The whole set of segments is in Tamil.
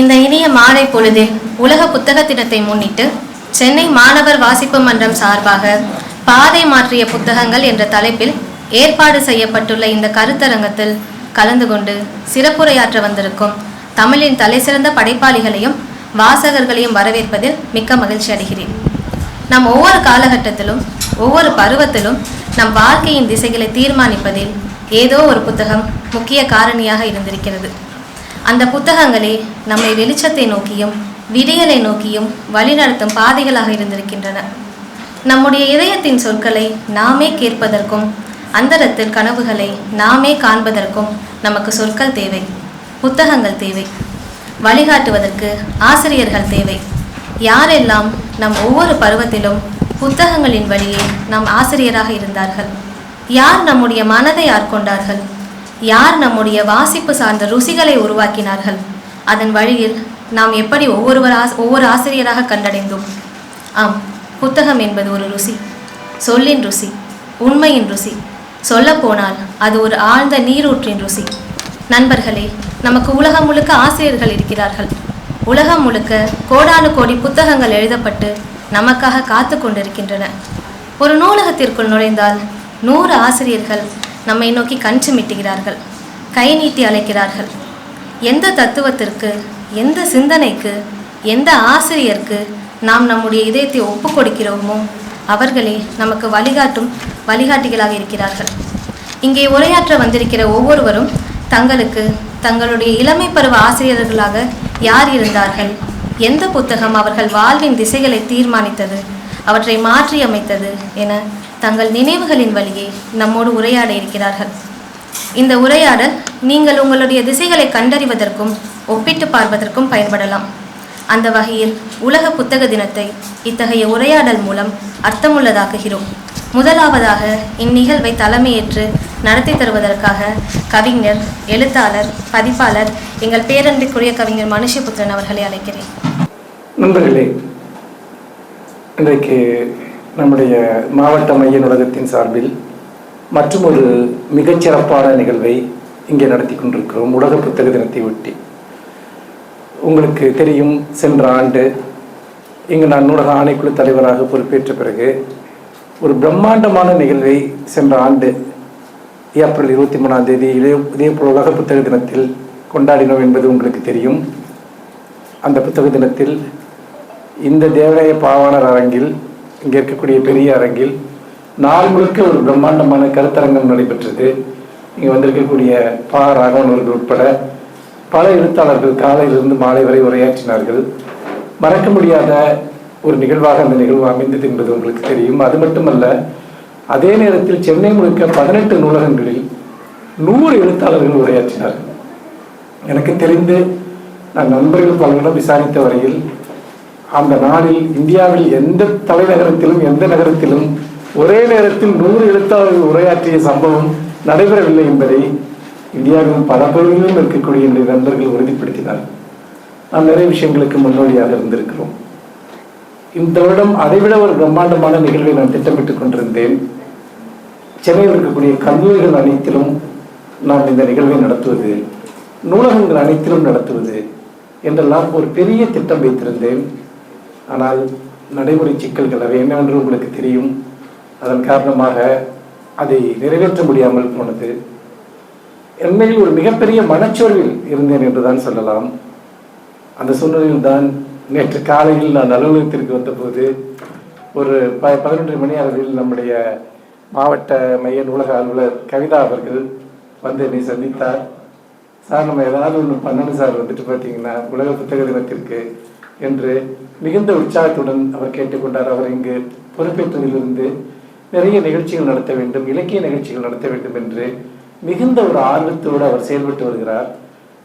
இந்த இனிய மாலை பொழுதில் உலக புத்தக தினத்தை முன்னிட்டு சென்னை மாணவர் வாசிப்பு மன்றம் சார்பாக பாதை மாற்றிய புத்தகங்கள் என்ற தலைப்பில் ஏற்பாடு செய்யப்பட்டுள்ள இந்த கருத்தரங்கத்தில் கலந்து கொண்டு சிறப்புரையாற்ற வந்திருக்கும் தமிழின் தலைசிறந்த படைப்பாளிகளையும் வாசகர்களையும் வரவேற்பதில் மிக்க மகிழ்ச்சி அடைகிறேன். நம் ஒவ்வொரு காலகட்டத்திலும் ஒவ்வொரு பருவத்திலும் நம் வாழ்க்கையின் திசைகளை தீர்மானிப்பதில் ஏதோ ஒரு புத்தகம் முக்கிய காரணியாக இருந்திருக்கிறது. அந்த புத்தகங்களே நம்மை வெளிச்சத்தை நோக்கியும் விடியலை நோக்கியும் வழிநடத்தும் பாதைகளாக இருந்திருக்கின்றன. நம்முடைய இதயத்தின் சொற்களை நாமே கேட்பதற்கும் அந்தரத்தில் கனவுகளை நாமே காண்பதற்கும் நமக்கு சொற்கள் தேவை புத்தகங்கள் தேவை. வழிகாட்டுவதற்கு ஆசிரியர்கள் தேவை. யாரெல்லாம் நம் ஒவ்வொரு பருவத்திலும் புத்தகங்களின் வழியே நம் ஆசிரியராக இருந்தார்கள்? யார் நம்முடைய மனதை ஆட்கொண்டார்கள்? யார் நம்முடைய வாசிப்பு சார்ந்த ருசிகளை உருவாக்கினார்கள்? அதன் வழியில் நாம் எப்படி ஒவ்வொருவர் ஆஸ் ஒவ்வொரு ஆசிரியராக கண்டடைந்தோம்? ஆம் புத்தகம் என்பது ஒரு ருசி சொல்லின் ருசி உண்மையின் ருசி. சொல்லப்போனால் அது ஒரு ஆழ்ந்த நீரூற்றின் ருசி. நண்பர்களே நமக்கு உலகம் முழுக்க ஆசிரியர்கள் இருக்கிறார்கள். உலகம் முழுக்க கோடானு கோடி புத்தகங்கள் எழுதப்பட்டு நமக்காக காத்து கொண்டிருக்கின்றன. ஒரு நூலகத்திற்குள் நுழைந்தால் நூறு ஆசிரியர்கள் நம்மை நோக்கி கண் மிட்டுகிறார்கள் கை நீட்டி அழைக்கிறார்கள். எந்த தத்துவத்திற்கு எந்த சிந்தனைக்கு எந்த ஆசிரியருக்கு நாம் நம்முடைய இதயத்தை ஒப்பு கொடுக்கிறோமோ அவர்களே நமக்கு வழிகாட்டும் வழிகாட்டிகளாக இருக்கிறார்கள். இங்கே உரையாற்ற வந்திருக்கிற ஒவ்வொருவரும் தங்களுக்கு தங்களுடைய இளமை பருவ ஆசிரியர்களாக யார் இருந்தார்கள் எந்த புத்தகம் அவர்கள் வாழ்வின் திசைகளை தீர்மானித்தது அவற்றை மாற்றியமைத்தது என தங்கள் நினைவுகளின் வழியே நம்மோடு உரையாட இருக்கிறார்கள். இந்த உரையாடல் நீங்கள் உங்களுடைய திசைகளை கண்டறிவதற்கும் ஒப்பிட்டு பார்ப்பதற்கும் பயன்படலாம். அந்த வகையில் உலக புத்தக தினத்தை இத்தகைய உரையாடல் மூலம் அர்த்தமுள்ளதாக்குகிறோம். முதலாவதாக இந்நிகழ்வை தலைமையேற்று நடத்தி தருவதற்காக கவிஞர் எழுத்தாளர் பதிப்பாளர் எங்கள் பேரன்பிற்குரிய கவிஞர் மனுஷபுத்திரன் அவர்களை அழைக்கிறேன். நண்பர்களே இன்றைக்கு நம்முடைய மாவட்ட மைய நூலகத்தின் சார்பில் மற்றும் ஒரு மிகச்சிறப்பான நிகழ்வை இங்கே நடத்தி கொண்டிருக்கிறோம். உலக புத்தக தினத்தை ஒட்டி. உங்களுக்கு தெரியும் சென்ற ஆண்டு இங்கு நான் நூலக ஆணைக்குழு தலைவராக பொறுப்பேற்ற பிறகு ஒரு பிரம்மாண்டமான நிகழ்வை சென்ற ஆண்டு ஏப்ரல் இருபத்தி மூணாம் தேதி இதே இதேபோல் உலக புத்தக தினத்தில் கொண்டாடினோம் என்பது உங்களுக்கு தெரியும். அந்த புத்தக தினத்தில் இந்த தேவராய பாவாணர் அரங்கில் இங்கே இருக்கக்கூடிய பெரிய அரங்கில் நாள் முழுக்க ஒரு பிரம்மாண்டமான கருத்தரங்கம் நடைபெற்றது. இங்கே வந்திருக்கக்கூடிய பா. ராகவன் அவர்கள் உட்பட பல எழுத்தாளர்கள் காலையிலிருந்து மாலை வரை உரையாற்றினார்கள். மறக்க முடியாத ஒரு நிகழ்வாக அந்த நிகழ்வு அமைந்தது என்பது உங்களுக்கு தெரியும். அது மட்டுமல்ல அதே நேரத்தில் சென்னை முழுக்க பதினெட்டு நூலகங்களில் நூறு எழுத்தாளர்கள் உரையாற்றினார்கள். எனக்கு தெரிந்து நான் நண்பர்கள் பலரிடம் விசாரித்த வரையில் அந்த நாளில் இந்தியாவில் எந்த தலைநகரத்திலும் எந்த நகரத்திலும் ஒரே நேரத்தில் நூறு எழுத்தாளர்கள் உரையாற்றிய சம்பவம் நடைபெறவில்லை என்பதை இந்தியாவின் பல பகுதிகளிலும் இருக்கக்கூடிய என்னுடைய நண்பர்கள் உறுதிப்படுத்தினார் நாம் நிறைய விஷயங்களுக்கு முன்னோடியாக இருந்திருக்கிறோம். இந்த வருடம் அதைவிட ஒரு பிரம்மாண்டமான நிகழ்வை நான் திட்டமிட்டுக் கொண்டிருந்தேன். சென்னையில் இருக்கக்கூடிய கல்லூரிகள் அனைத்திலும் நாம் இந்த நிகழ்வை நடத்துவது நூலகங்கள் அனைத்திலும் நடத்துவது என்றெல்லாம் ஒரு பெரிய திட்டம் வைத்திருந்தேன். ஆனால் நடைமுறை சிக்கல்கள் அவை என்னவென்று உங்களுக்கு தெரியும். அதன் காரணமாக அதை நிறைவேற்ற முடியாமல் போனது. உண்மையில் ஒரு மிகப்பெரிய மனச்சோர்வில் இருந்தேன் என்றுதான் சொல்லலாம். அந்த சூழ்நிலையில் தான் நேற்று காலையில் நான் அலுவலகத்திற்கு வந்தபோது ஒரு ப பதினொன்று மணி அளவில் நம்முடைய மாவட்ட மைய நூலக அலுவலர் கவிதா அவர்கள் வந்து என்னை சந்தித்தார். சார் நம்ம ஏதாவது ஒன்று பண்ணணும் சார். வந்துட்டு பார்த்தீங்கன்னா உலக புத்தக தினத்திற்கு என்று மிகுந்த உற்சாகத்துடன் அவர் கேட்டுக்கொண்டார். அவர் இங்கு பொறுப்பேற்றதிலிருந்து நிறைய நிகழ்ச்சிகள் நடத்த வேண்டும் இலக்கிய நிகழ்ச்சிகள் நடத்த வேண்டும் என்று மிகுந்த ஒரு ஆர்வத்தோடு அவர் செயல்பட்டு வருகிறார்.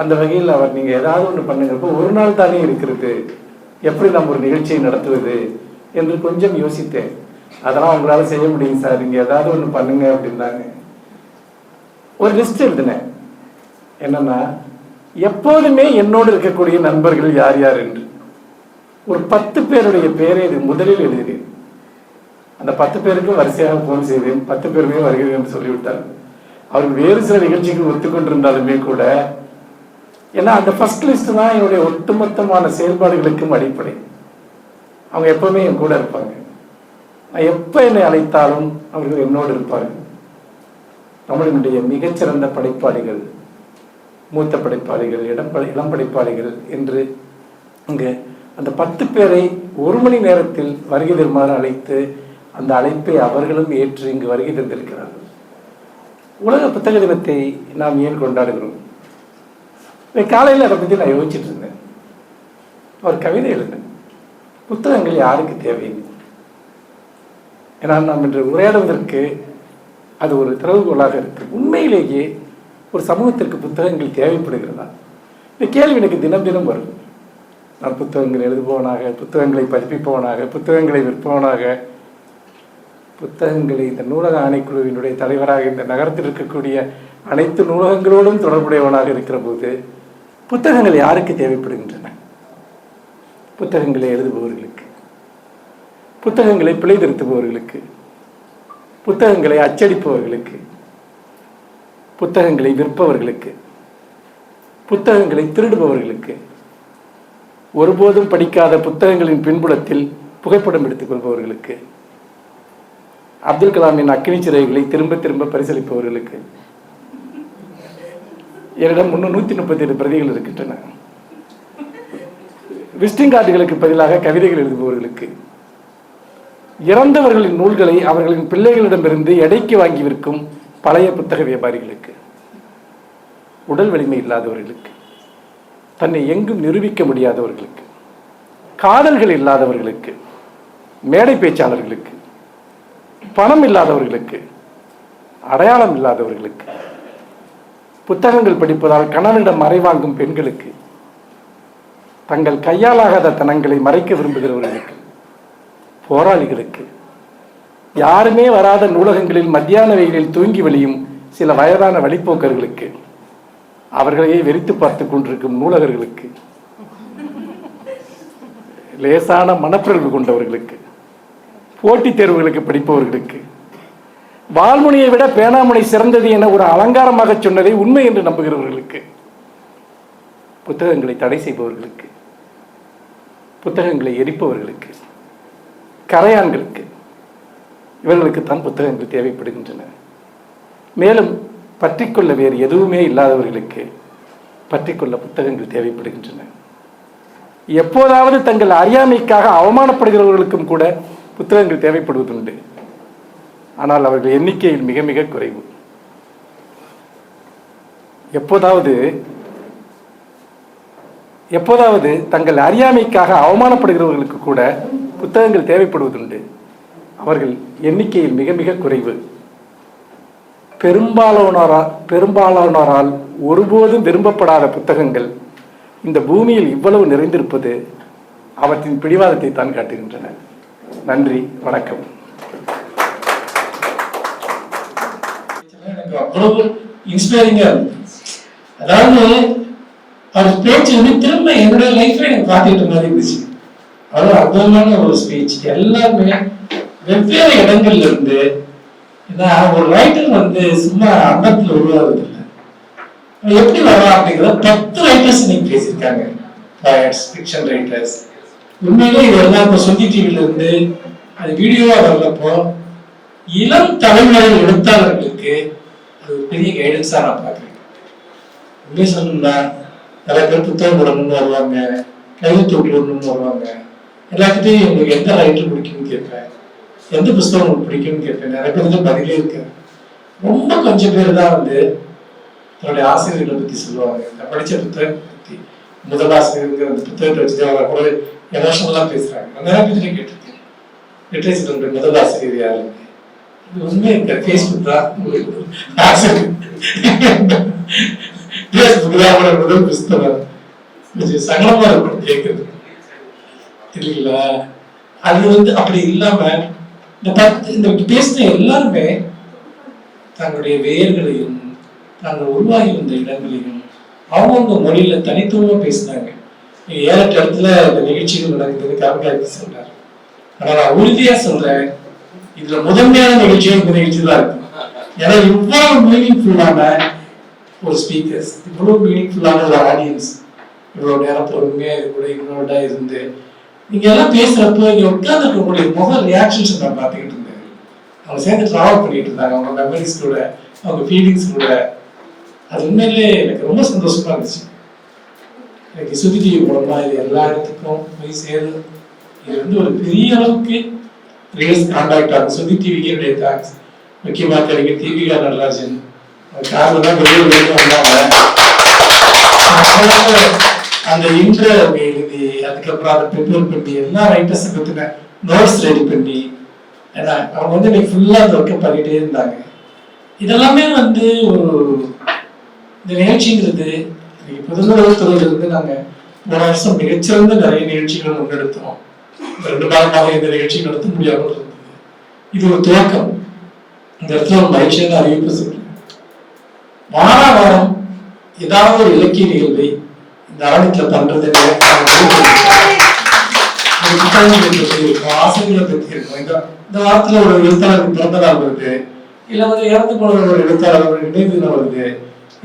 அந்த வகையில் அவர் நீங்க ஏதாவது ஒன்று பண்ணுங்கிறப்போ ஒரு நாள் தானே இருக்கிறது எப்படி நம்ம ஒரு நிகழ்ச்சியை நடத்துவது என்று கொஞ்சம் யோசித்தேன். அதெல்லாம் உங்களால செய்ய முடியும் சார் நீங்க ஏதாவது ஒன்று பண்ணுங்க அப்படின்னாங்க. ஒரு லிஸ்ட் எழுதினேன். என்னன்னா எப்போதுமே என்னோடு இருக்கக்கூடிய நண்பர்கள் யார் யார் என்று. ஒரு பத்து பேருடைய பேரை இது முதலில் எழுதினேன் அந்த பத்து பேருக்கும் வரிசையாக போன் செய்தேன். பத்து பேருமே வருகிறேன் என்று சொல்லிவிட்டார். அவர் வேறு சில நிகழ்ச்சிகள் ஒத்துக்கொண்டிருந்தாலுமே கூட ஏன்னா அந்த ஃபர்ஸ்ட் லிஸ்ட் தான் என்னுடைய ஒட்டுமொத்தமான செயல்பாடுகளுக்கும் அடிப்படை. அவங்க எப்பவுமே என் கூட இருப்பாங்க. நான் எப்போ என்னை அழைத்தாலும் அவர்கள் என்னோடு இருப்பார்கள். தமிழினுடைய மிகச்சிறந்த படைப்பாளிகள் மூத்த படைப்பாளிகள் இடம் இளம் படைப்பாளிகள் என்று இங்கே அந்த பத்து பேரை ஒரு மணி நேரத்தில் வருகை தருமாறு அழைத்து அந்த அழைப்பை அவர்களும் ஏற்று இங்கு வருகை தந்திருக்கிறார்கள். உலக புத்தக தினத்தை நாம் ஏன் கொண்டாடுகிறோம்? காலையில் அதை பற்றி நான் யோசிச்சுட்டு இருந்தேன். ஒரு கவிதை எழுந்தேன். புத்தகங்கள் யாருக்கு தேவையில்லை ஏன்னா நாம் இன்று உரையாடுவதற்கு அது ஒரு திறவுகோலாக இருக்கு. உண்மையிலேயே ஒரு சமூகத்திற்கு புத்தகங்கள் தேவைப்படுகிறதா? இந்த கேள்வி எனக்கு தினம் தினம் வரும். நான் புத்தகங்கள் எழுதுபவனாக புத்தகங்களை பதிப்பிப்பவனாக புத்தகங்களை விற்பவனாக புத்தகங்களை இந்த நூலக ஆணைக்குழுவினுடைய தலைவராக இந்த நகரத்தில் இருக்கக்கூடிய அனைத்து நூலகங்களோடும் தொடர்புடையவனாக இருக்கிற போது புத்தகங்கள் யாருக்கு தேவைப்படுகின்றன? புத்தகங்களை எழுதுபவர்களுக்கு. புத்தகங்களை பிழை திருத்துபவர்களுக்கு. புத்தகங்களை அச்சடிப்பவர்களுக்கு. புத்தகங்களை விற்பவர்களுக்கு. புத்தகங்களை திருடுபவர்களுக்கு. ஒருபோதும் படிக்காத புத்தகங்களின் பின்புலத்தில் புகைப்படம் எடுத்துக் கொள்பவர்களுக்கு அப்துல் கலாமின் அக்னி சிறைகளை திரும்ப திரும்ப பரிசளிப்பவர்களுக்கு என்னிடம் முன்னூ நூற்றி முப்பத்தி ஏழு பிரதிகள் இருக்கின்றன. விசிட்டிங் கார்டுகளுக்கு பதிலாக கவிதைகள் எழுதுபவர்களுக்கு இறந்தவர்களின் நூல்களை அவர்களின் பிள்ளைகளிடமிருந்து எடைக்கு வாங்கி விற்கும் பழைய புத்தக வியாபாரிகளுக்கு உடல் வலிமை இல்லாதவர்களுக்கு தன்னை எங்கும் நிரூபிக்க முடியாதவர்களுக்கு காதல்கள் இல்லாதவர்களுக்கு மேடை பேச்சாளர்களுக்கு பணம் இல்லாதவர்களுக்கு அடையாளம் இல்லாதவர்களுக்கு புத்தகங்கள் படிப்பதால் கணவனிடம் மறைவாங்கும் பெண்களுக்கு தங்கள் கையாலாகாத தனங்களை மறைக்க விரும்புகிறவர்களுக்கு போராளிகளுக்கு யாருமே வராத நூலகங்களில் மத்தியான வெயிலில் தூங்கி வழியும் சில வயதான வழிப்போக்கர்களுக்கு அவர்களையே வெறித்து பார்த்து கொண்டிருக்கும் நூலகர்களுக்கு லேசான மனப்பிறகு கொண்டவர்களுக்கு போட்டித் தேர்வுகளுக்கு படிப்பவர்களுக்கு வால்முனையை விட பேனாமணி சிறந்தது என ஒரு அலங்காரமாக சொன்னதை உண்மை என்று நம்புகிறவர்களுக்கு புத்தகங்களை தடை செய்பவர்களுக்கு புத்தகங்களை எரிப்பவர்களுக்கு கரையான்களுக்கு இவர்களுக்கு தான் புத்தகங்கள் தேவைப்படுகின்றன. மேலும் பற்றிக்கொள்ள வேறு எதுவுமே இல்லாதவர்களுக்கு பற்றிக்கொள்ள புத்தகங்கள் தேவைப்படுகின்றன. எப்போதாவது தங்கள் அறியாமைக்காக அவமானப்படுகிறவர்களுக்கும் கூட புத்தகங்கள் தேவைப்படுவதுண்டு. ஆனால் அவர்கள் எண்ணிக்கையில் மிக மிக குறைவு. எப்போதாவது எப்போதாவது தங்கள் அறியாமைக்காக அவமானப்படுகிறவர்களுக்கு கூட புத்தகங்கள் தேவைப்படுவதுண்டு. அவர்கள் எண்ணிக்கையில் மிக மிக குறைவு. பெரும்பாலானோரா பெரும்பாலானோரால் ஒருபோதும் விரும்பப்படாத புத்தகங்கள் இந்த பூமியில் இவ்வளவு நிறைந்திருப்பது அவற்றின் பிடிவாதத்தை தான் காட்டுகின்றன. நன்றி வணக்கம். அவ்வளவு இன்ஸ்பைரிங்கா அதாவது அவர் பேச்சு வந்து திரும்ப என்னோட லைஃப்ல எனக்கு பார்த்துட்டு மாதிரி இருந்துச்சு. அது அற்புதமான ஒரு ஸ்பீச் எல்லாருமே வெவ்வேறு இடங்கள்ல இருந்து ஏன்னா ஒரு ரைட்டர் வந்து சும்மா அண்டத்துல உருவாகிறது இல்லை. எப்படி வரலாம் அப்படிங்கிறத பத்து ரைட்டர்ஸ் இன்னைக்கு பேசியிருக்காங்க. Poets, ஃபிக்ஷன் ரைட்டர்ஸ் உண்மையிலே இதெல்லாம் இப்போ சொந்தி டிவில இருந்து அது வீடியோவா வர்றப்போ இளம் தலைமுறை எழுத்தாளர்களுக்கு அது ஒரு பெரிய கைடன்ஸா நான் பார்க்குறேன். உண்மையை சொல்லணும்னா நிறைய பேர் புத்தகம் போடணும்னு வருவாங்க கையெழுத்து விடணும்னு வருவாங்க. எல்லாத்துலேயும் உங்களுக்கு எந்த ரைட்டர் பிடிக்கும்னு கேட்பேன். எந்த புஸ்தகம் உங்களுக்கு பிடிக்கும்னு கேட்பேன் நிறைய பேர் வந்து பதிலே இருக்காங்க ரொம்ப கொஞ்சம் பேர் தான் வந்து தன்னுடைய ஆசிரியர்களை பற்றி சொல்லுவாங்க. நான் படித்த புத்தகம் பற்றி முதல் ஆசிரியருங்கிற அந்த புத்தகத்தை வச்சு அவங்க கூட எமோஷனலாக பேசுகிறாங்க நான் நிறைய பேர்கிட்ட கேட்டிருக்கேன். லிட்ரேச்சர் முதல் ஆசிரியர் யாருன்னு இது உண்மை இந்த ஃபேஸ்புக் தான். ஆசிரியர் ஃபேஸ்புக் தான் அவரோட முதல் புஸ்தகம். கொஞ்சம் சங்கடமாக இருக்கும் கேட்கறது இல்லைங்களா அது வந்து அப்படி இல்லாமல் இந்த பத்து இந்த பேசின எல்லாருமே தங்களுடைய வேர்களையும் தாங்கள் உருவாகி வந்த இடங்களையும் அவங்கவுங்க மொழியில தனித்துவமா பேசினாங்க. ஏழு இடத்துல இந்த நிகழ்ச்சிகள் நடக்குது காமராஜ் சொல்றாரு. ஆனா நான் உறுதியா சொல்றேன் இதுல முதன்மையான நிகழ்ச்சியும் இந்த நிகழ்ச்சி தான் இருக்கும் ஏன்னா இவ்வளவு மீனிங்ஃபுல்லான ஒரு ஸ்பீக்கர்ஸ் இவ்வளோ மீனிங்ஃபுல்லான ஒரு ஆடியன்ஸ் இவ்வளோ நேரம் பொறுமையாக இது கூட இக்னோர்டாக இருந்து நீங்க எல்லாம் பேசுகிறப்போ இங்கே உட்காந்துருக்கக்கூடிய முக ரியாக்ஷன்ஸ் நான் பார்த்துக்கிட்டு இருந்தேன். அவங்க சேர்ந்து ட்ராவல் பண்ணிட்டு இருந்தாங்க. அவங்க மெமரிஸ் கூட அவங்க ஃபீலிங்ஸ் கூட. அது உண்மையிலே எனக்கு ரொம்ப சந்தோஷமா இருந்துச்சு. எனக்கு சுதி டிவி மூலமா இது எல்லா இடத்துக்கும் போய் சேரும் இது வந்து ஒரு பெரிய அளவுக்கு ரீல்ஸ் கான்டாக்ட் ஆகும். சுதி டிவிக்கு என்னுடைய தேங்க்ஸ் முக்கியமாக கிடைக்க டிவிகா நடராஜன் காரணம் தான் வெளியூர்ல வந்தாங்க. அந்த இன்ட்ரோ எழுதி அதுக்கப்புறம் அதை ப்ரிப்பேர் பண்ணி எல்லா ரைட்டர்ஸை பற்றின நோட்ஸ் ரெடி பண்ணி ஏன்னா அவங்க வந்து இன்னைக்கு ஃபுல்லாக அந்த ஒர்க்கை பண்ணிகிட்டே இருந்தாங்க. இதெல்லாமே வந்து ஒரு இந்த நிகழ்ச்சிங்கிறது இன்னைக்கு புதுநலவு நாங்கள் போன வருஷம் மிகச்சிறந்த நிறைய நிகழ்ச்சிகள் முன்னெடுத்தோம். இந்த ரெண்டு மாதமாக இந்த நிகழ்ச்சி நடத்த முடியாமல் இருந்தது. இது ஒரு துவக்கம். இந்த இடத்துல ஒரு மகிழ்ச்சியான அறிவிப்பு சொல்றேன். வார வாரம் ஏதாவது ஒரு இலக்கிய நிகழ்வை இந்த அரங்கத்துல பண்றது புத்தகங்களை பற்றி இருக்கும் ஆசிரியர்களை பற்றி இருக்கும் இந்த இந்த வாரத்துல ஒரு எழுத்தாளருக்கு பிறந்த நாள் வருது. இல்ல வந்து இறந்து போன ஒரு எழுத்தாளர் ஒரு நினைவு தினம் வருது.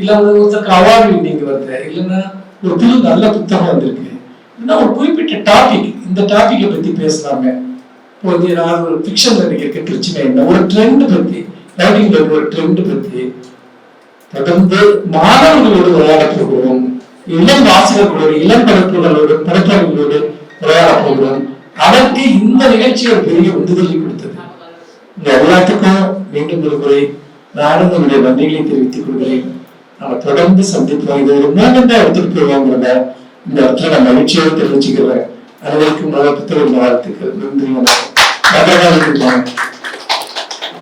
இல்ல வந்து ஒருத்தருக்கு அவார்டு இன்னைக்கு வருது. இல்லைன்னா ஒரு புது நல்ல புத்தகம் வந்திருக்கு. இல்லைன்னா ஒரு குறிப்பிட்ட டாபிக் இந்த டாபிக்கை பத்தி பேசலாமே. இப்போ வந்து நான் ஒரு ஃபிக்ஷன்ல இன்னைக்கு பிரச்சனை என்ன? ஒரு ட்ரெண்ட் பத்தி ரைட்டிங்ல ஒரு ட்ரெண்ட் பத்தி. தொடர்ந்து மாணவர்களோடு விளையாட போகிறோம். இளம் வாசகர்களோடு இளம் படைப்புகளோடு படைப்பாளர்களோடு விளையாட போகிறோம். அதற்கு இந்த நிகழ்ச்சி ஒரு பெரிய உந்துதலை கொடுத்தது. இந்த எல்லாத்துக்கும் மீண்டும் ஒரு முறை நானும் நம்முடைய நன்றிகளை தெரிவித்துக் கொள்கிறேன். நம்ம தொடர்ந்து சந்திப்போம். இது ஒரு மேலும் எடுத்துட்டு போவோங்கிறத இந்த இடத்துல நான் மகிழ்ச்சியோடு தெரிவிச்சுக்கிறேன். அனைவருக்கும் மத புத்தக வாழ்த்துக்கள். நன்றி வணக்கம்.